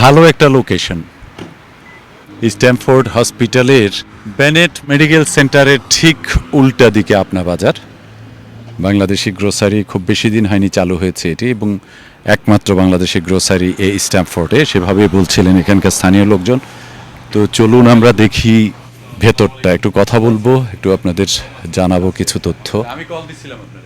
ভালো একটা location Stamford হসপিটালের বেনেট মেডিকেল সেন্টারের ঠিক উল্টা দিকে আপনা বাজার। বাংলাদেশি গ্রোসারি খুব বেশি দিন হয়নি চালু হয়েছে এটি এবং একমাত্র বাংলাদেশি গ্রোসারি এই স্ট্যামফোর্ডে সেভাবে বলছিলেন এখানকার স্থানীয় লোকজন। তো চলুন আমরা দেখি ভেতরটা। একটু কথা বলব একটু আপনাদের জানাব কিছু তথ্য। আমি কল দিছিলাম আপনাদের।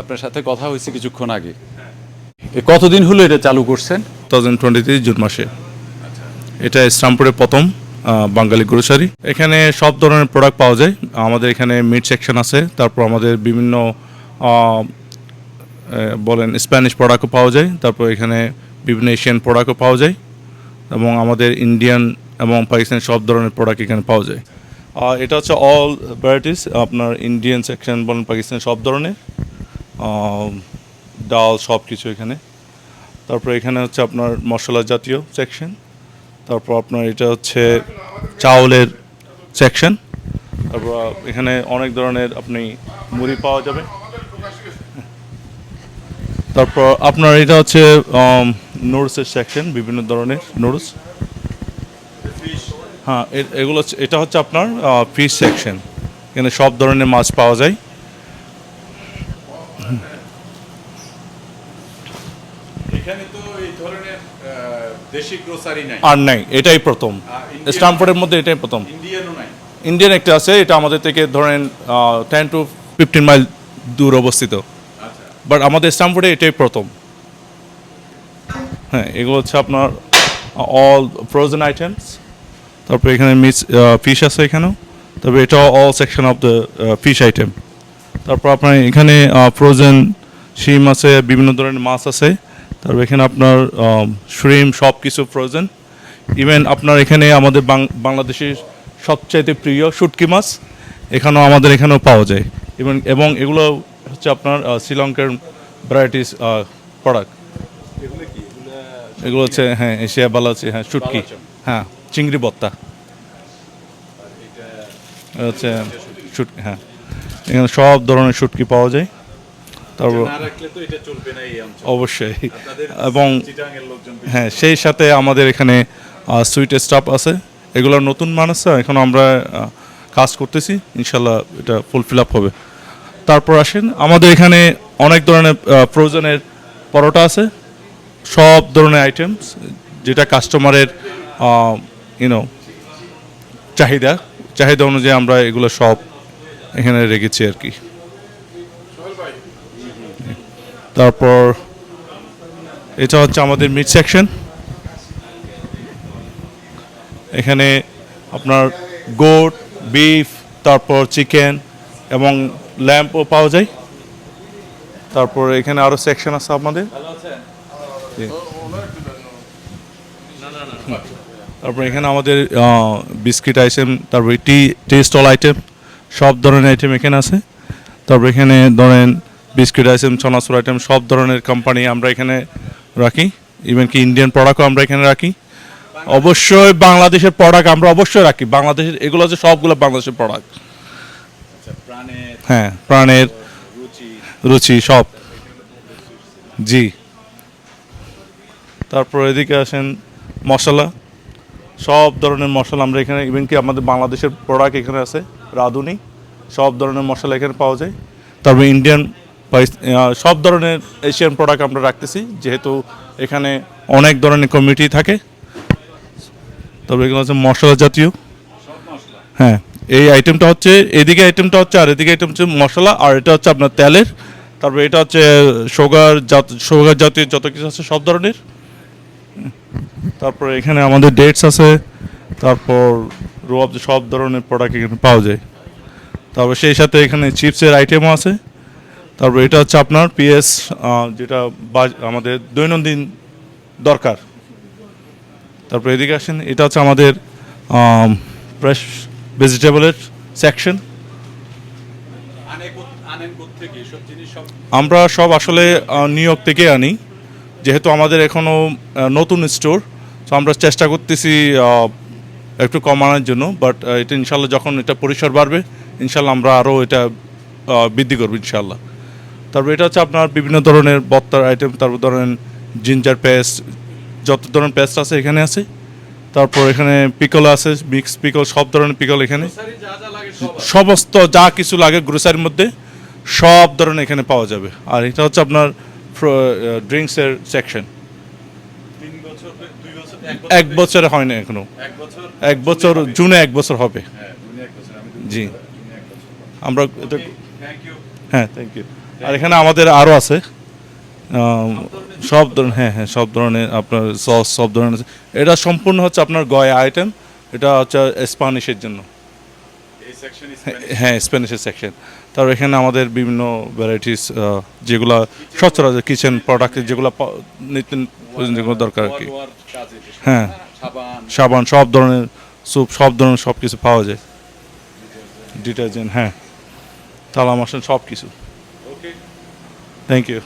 আপনার সাথে কথা হয়েছে কিছুক্ষণ আগে। এ কতদিন হলো এটা চালু করছেন? থাউজেন্ড টোয়েন্টি জুন মাসে। এটা ইসলামপুরের প্রথম বাঙালি গ্রোসারি এখানে সব ধরনের প্রোডাক্ট পাওয়া যায়। আমাদের এখানে মিট সেকশন আছে। তারপর আমাদের বিভিন্ন বলেন স্প্যানিশ প্রোডাক্টও পাওয়া যায়। তারপর এখানে বিভিন্ন এশিয়ান প্রোডাক্টও পাওয়া যায়। এবং আমাদের ইন্ডিয়ান এবং পাকিস্তানি সব ধরনের প্রোডাক্ট এখানে পাওয়া যায়। আর এটা হচ্ছে অল ভ্যারাইটিস আপনার ইন্ডিয়ান সেকশন বলেন পাকিস্তানি সব ধরনের। ডাল সব কিছু এখানে। তারপর এখানে হচ্ছে আপনার মশলা জাতীয় সেকশন তারপর আপনার এটা হচ্ছে চাউলের সেকশন তারপর এখানে অনেক ধরনের আপনি মুড়ি পাওয়া যাবে। তারপর আপনার এটা হচ্ছে নুডলসের সেকশন বিভিন্ন ধরনের নুডলস। হ্যাঁ এগুলো এটা হচ্ছে আপনার ফিশ সেকশন এখানে সব ধরনের মাছ পাওয়া যায় এখানে তো এই ধরনের দেশি গ্রোসারি নাই। আর নাই এটাই প্রথম। স্টামফোর্ডের মধ্যে এটাই প্রথম। ইন্ডিয়ানও নাই। ইন্ডিয়ান একটা আছে এটা আমাদের থেকে ধরেন টেন টু ফিফটিন মাইল দূর অবস্থিত। বাট আমাদের স্টামফোর্ডে এটাই প্রথম। হ্যাঁ এগুলো হচ্ছে আপনার অল ফ্রোজেন আইটেমস তারপরে এখানে মিস ফিশ আছে এখানেও। তবে এটা all section of the fish item তারপর আপনার এখানে ফ্রোজেন শিম আছে বিভিন্ন ধরনের মাছ আছে। তারপর এখানে আপনার শ্রিম সব কিছু ফ্রোজেন ইভেন আপনার এখানে আমাদের বাং- বাংলাদেশের সবচাইতে প্রিয় শুটকি মাছ এখানেও আমাদের এখানেও পাওয়া যায়। এবং এবং এগুলো হচ্ছে আপনার শ্রীলঙ্কার ভ্যারাইটিস প্রোডাক্ট এগুলো হচ্ছে হ্যাঁ এশিয়া বালা আছে হ্যাঁ শুটকি। হ্যাঁ চিংড়ি বত্তা হচ্ছে শুটকি হ্যাঁ এখানে সব ধরনের শুটকি পাওয়া যায়। তারপর অঞ্চল। অবশ্যই। এবং হ্যাঁ সেই সাথে আমাদের এখানে সুইট স্টাফ আছে। এগুলো নতুন মানুষ এখন আমরা কাজ করতেছি। ইনশাল্লাহ এটা ফুলফিল আপ হবে। তারপর আসেন আমাদের এখানে অনেক ধরনের প্রয়োজনের পরোটা আছে। সব ধরনের আইটেমস যেটা কাস্টমারের ইউনো চাহিদা। চাহিদা অনুযায়ী আমরা এগুলো সব এখানে রেখেছি আর কি। তারপর এটা হচ্ছে আমাদের মিড সেকশন এখানে আপনার গোট বিফ তারপর চিকেন এবং ল্যাম্পও পাওয়া যায়। তারপর এখানে আরও সেকশন আছে আমাদের। তারপর এখানে আমাদের বিস্কিট আইটেম তারপর টি টি স্টল আইটেম সব ধরনের আইটেম এখানে আছে। তারপর এখানে ধরেন বিস্কিট আইটেম ছনাচুর আইটেম সব ধরনের কোম্পানি আমরা এখানে রাখি। ইভেন কি ইন্ডিয়ান প্রোডাক্টও আমরা এখানে রাখি। অবশ্যই বাংলাদেশের প্রোডাক্ট আমরা অবশ্যই রাখি। বাংলাদেশের এগুলো হচ্ছে সবগুলো বাংলাদেশের প্রোডাক্ট প্রাণের হ্যাঁ প্রাণের রুচি। সব। জি। তারপর এদিকে আসেন মশলা। সব ধরনের মশলা আমরা এখানে ইভেন কি আমাদের বাংলাদেশের প্রোডাক্ট এখানে আছে রাঁধুনি। সব ধরনের মশলা এখানে পাওয়া যায়। তারপর ইন্ডিয়ান সব ধরনের এশিয়ান প্রোডাক্ট আমরা রাখতেছি, যেহেতু এখানে অনেক ধরনের কমিটি থাকে। তবে এগুলো হচ্ছে মশলা জাতীয়। হ্যাঁ এই আইটেমটা হচ্ছে, এদিকে আইটেমটা হচ্ছে আর এদিকে আইটেম হচ্ছে মশলা, আর এটা হচ্ছে আপনার তেলের। তারপরে এটা হচ্ছে সুগার জাত সুগার জাতীয় যত কিছু আছে সব ধরনের। তারপর এখানে আমাদের ডেটস আছে, তারপর রোয়াব সব ধরনের প্রোডাক্ট এখানে পাওয়া যায়। তারপর সেই সাথে এখানে চিপসের আইটেমও আছে। তারপর এটা হচ্ছে আপনার পিএস যেটা আমাদের দৈনন্দিন দরকার। তারপর এদিকে আসেন এটা হচ্ছে আমাদের ফ্রেশ ভেজিটেবলের সেকশন আমরা সব আসলে নিউ ইয়র্ক থেকে আনি। যেহেতু আমাদের এখনও নতুন স্টোর তো আমরা চেষ্টা করতেছি একটু কমানোর জন্য। বাট এটা ইনশাল্লাহ যখন এটা পরিসর বাড়বে ইনশাল্লাহ আমরা আরও এটা বৃদ্ধি করব ইনশাল্লাহ। তারপর এটা হচ্ছে আপনার বিভিন্ন ধরনের বত্তার আইটেম তারপর ধরেন জিঞ্জার পেস্ট যত ধরনের পেস্ট আছে এখানে আছে। তারপর এখানে পিকল আছে মিক্স পিকল সব ধরনের পিকল এখানে। সমস্ত যা কিছু লাগে গ্রোসারির মধ্যে সব ধরনের এখানে পাওয়া যাবে। আর এটা হচ্ছে আপনার ড্রিঙ্কসের সেকশন এক বছরে হয় না এখনও। এক বছর জুনে এক বছর হবে। জি। আমরা হ্যাঁ থ্যাংক ইউ আর এখানে আমাদের আরও আছে। সব ধরনের হ্যাঁ হ্যাঁ সব ধরনের আপনার সস সব ধরনের এটা সম্পূর্ণ হচ্ছে আপনার গয় আইটেম। এটা হচ্ছে স্প্যানিশের জন্য। হ্যাঁ স্প্যানিশের সেকশন তারপর এখানে আমাদের বিভিন্ন ভ্যারাইটিস যেগুলো সচরাচর কিচেন প্রোডাক্ট যেগুলো নিত্য যেগুলো দরকার আর কি। হ্যাঁ সাবান। সব ধরনের স্যুপ সব ধরনের সব কিছু পাওয়া যায়। ডিটারজেন্ট হ্যাঁ। তালা মাসেন সব কিছু থ্যাংক ইউ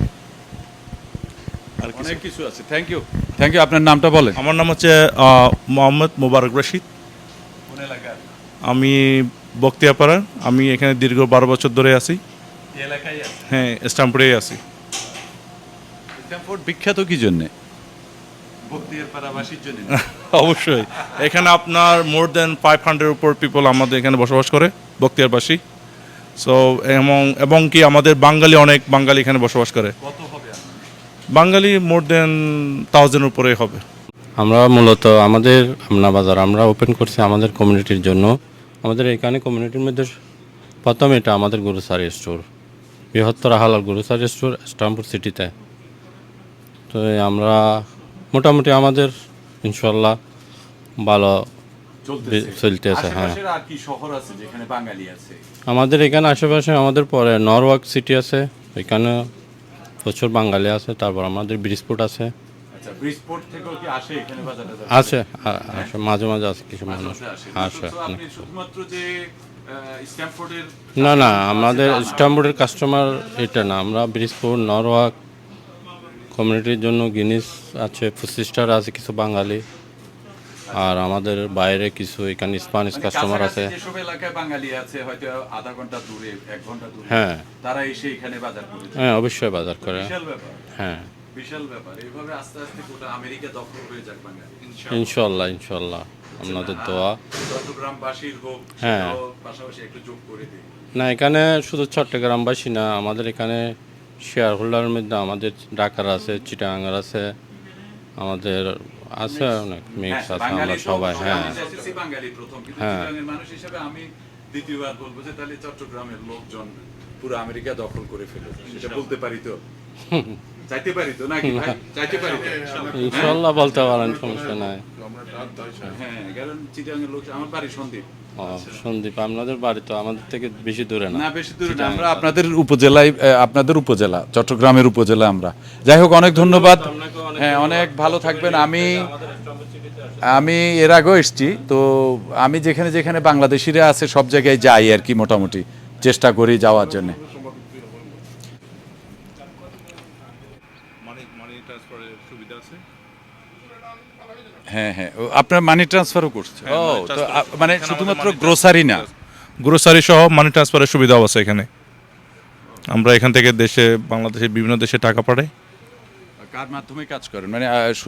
আর অনেক কিছু আছে। থ্যাংক ইউ থ্যাংক ইউ আপনার নামটা বলেন। আমার নাম হচ্ছে মোহাম্মদ মোবারক রশিদ। আমি বক্তিয়াপাড়ার আমি এখানে দীর্ঘ বারো বছর ধরে আছি। হ্যাঁ স্ট্যাম্পড়েই আছি। বিখ্যাত কি জন্যে? অবশ্যই। এখানে আপনার মোর দেন ফাইভ হান্ড্রেড উপর পিপল আমাদের এখানে বসবাস করে বক্তিয়ারবাসী। সো এবং এবং কি আমাদের বাঙালি অনেক বাঙালি এখানে বসবাস করে। বাঙালি মোর দেন থাউজেন্ড উপরে হবে। আমরা মূলত আমাদের আমনা বাজার আমরা ওপেন করছি আমাদের কমিউনিটির জন্য। আমাদের এখানে কমিউনিটির মধ্যে প্রথম এটা আমাদের গুরুসারি স্টোর বৃহত্তর হালাল গুরুসারি স্টোর ইসলামপুর সিটিতে তো আমরা মোটামুটি আমাদের ইনশাল্লাহ ভালো চলতেছে। হ্যাঁ। আর কি শহর আছে যেখানে বাঙালি আছে? আমাদের এখানে আশেপাশে আমাদের পরে নরওয়াক সিটি আছে এখানে প্রচুর বাঙালি আছে তারপর আমাদের ব্রিজপোর্ট আছে। আচ্ছা ব্রিজপোর্ট আছে আ- মাঝে মাঝে আছে কিছু মানুষ। আসে। অনেক আপনি শুধুমাত্র যে স্ট্যামফোর্ডের না না আমাদের ইস্টামবুলের কাস্টমার এটা না। আমরা ব্রিজপুর নরওয়াক কমিউনিটির জন্য গিনিস আছে ফুসিস্টার আছে কিছু বাঙালি। আর আমাদের বাইরে কিছু এখানে স্প্যানিশ কাস্টমার আছে। যেসব এলাকায় বাঙালি আছে হয়তো আধা ঘণ্টা দূরে এক ঘণ্টা দূরে হ্যাঁ। তারা এসে এখানে বাজার করে হ্যাঁ অবশ্যই বাজার করে। বিশাল ব্যাপার। হ্যাঁ। বিশাল ব্যাপার। এইভাবে আস্তে আস্তে গোটা আমেরিকা দখল হয়ে যাক বাঙালি। ইনশাল্লাহ ইনশাল্লাহ আপনাদের দোয়া। চট্টগ্রামবাসীর হোক হ্যাঁ। পাশাপাশি একটু যোগ করে দিই না এখানে শুধু চট্টগ্রামবাসী না আমাদের এখানে শেয়ার হোল্ডারের মধ্যে আমাদের ডাকার আছে চিটাঙ্গার আছে আমাদের আছে অনেক মিক্স আছে আমরা সবাই হ্যাঁ। বাঙালি প্রথম কিন্তু হ্যাঁ। মানুষ হিসেবে আমি দ্বিতীয়বার বলব যে তাহলে চট্টগ্রামের লোকজন পুরো আমেরিকা দখল করে ফেলেছে সেটা বলতে পারি তো? চাইতে পারি তো নাকি ভাই? চাইতে পারি তো? ইনশাল্লাহ। বলতে পারেন সমস্যা নাই। হ্যাঁ কারণ চিটাগাংয়ের লোক আমার বাড়ি সন্দীপ। সন্দীপ আপনাদের বাড়ি তো আমাদের থেকে বেশি দূরে না। না বেশি দূরে না আমরা আপনাদের উপজেলায় আপনাদের উপজেলা চট্টগ্রামের উপজেলা আমরা। যাই হোক অনেক ধন্যবাদ। হ্যাঁ অনেক ভালো থাকবেন। আমি আমি এর আগেও এসছি তো আমি যেখানে যেখানে বাংলাদেশিরা আছে সব জায়গায় যাই আর কি মোটামুটি। চেষ্টা করি যাওয়ার জন্য মানি মানি ট্রান্সফারের সুবিধা আছে হ্যাঁ হ্যাঁ। ও, আপনার মানি ট্রান্সফারও করছে। ও তো মানে শুধুমাত্র আমাদের গ্রোসারি না? গ্রোসারি সহ মানি ট্রান্সফারের সুবিধাও আছে এখানে। আমরা এখান থেকে দেশে বাংলাদেশে বিভিন্ন দেশে টাকা পাঠাই। কার মাধ্যমে কাজ করেন? মানে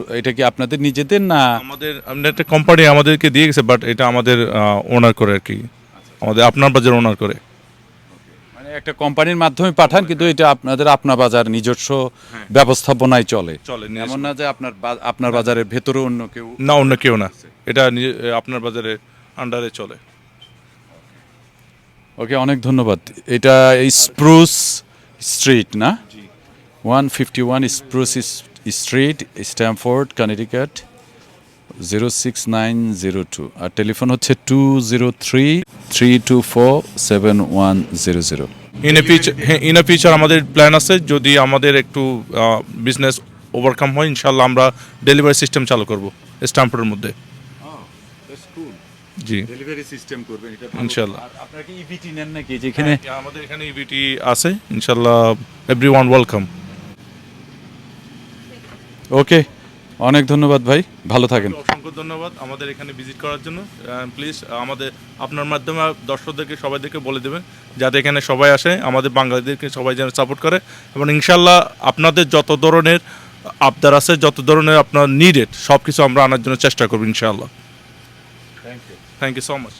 এটা কি আপনাদের নিজেদের না? আমাদের একটা কোম্পানি আমাদেরকে দিয়ে গেছে বাট এটা আমাদের ওনার করে আর কি। আমাদের আপনার বাজার ওনার করে। একটা কোম্পানির মাধ্যমে পাঠান কিন্তু এটা আপনাদের আপনা বাজার নিজস্ব ব্যবস্থাপনায় চলে। চলে, এমন না যে আপনার আপনার বাজারের ভেতরে অন্য কেউ না অন্য কেউ না। এটা আপনার বাজারে আন্ডারে চলে। ওকে অনেক ধন্যবাদ। এটা স্প্রুস স্ট্রিট না? One fifty one spruce street Stamford Connecticut zero six nine zero two আর টেলিফোন হচ্ছে two zero three three two four seven one zero zero in a future হ্যাঁ ইন এ ফিউচার আমাদের plan আছে যদি আমাদের একটু business overcome হয় ইনশাল্লাহ আমরা ডেলিভারি সিস্টেম চালু করব স্ট্যাম্পের মধ্যে। জি। ডেলিভারি সিস্টেম করবেন এটা ইনশাল্লাহ। আপনারা কি ইভিটি নেন নাকি যেখানে হ্যাঁ, আমাদের এখানে ইভিটি আছে ইনশাল্লাহ এভরি ওয়ান ওয়েলকাম ওকে অনেক ধন্যবাদ ভাই ভালো থাকেন। অসংখ্য ধন্যবাদ আমাদের এখানে ভিজিট করার জন্য। প্লিজ আমাদের আপনার মাধ্যমে দর্শকদেরকে সবাইদেরকে বলে দেবেন যাতে এখানে সবাই আসে আমাদের বাঙালিদেরকে সবাই যেন সাপোর্ট করে। এবং ইনশাল্লাহ আপনাদের যত ধরনের আবদার আছে যত ধরনের আপনার নিডেড সব কিছু আমরা আনার জন্য চেষ্টা করব ইনশাআল্লাহ। Thank you so much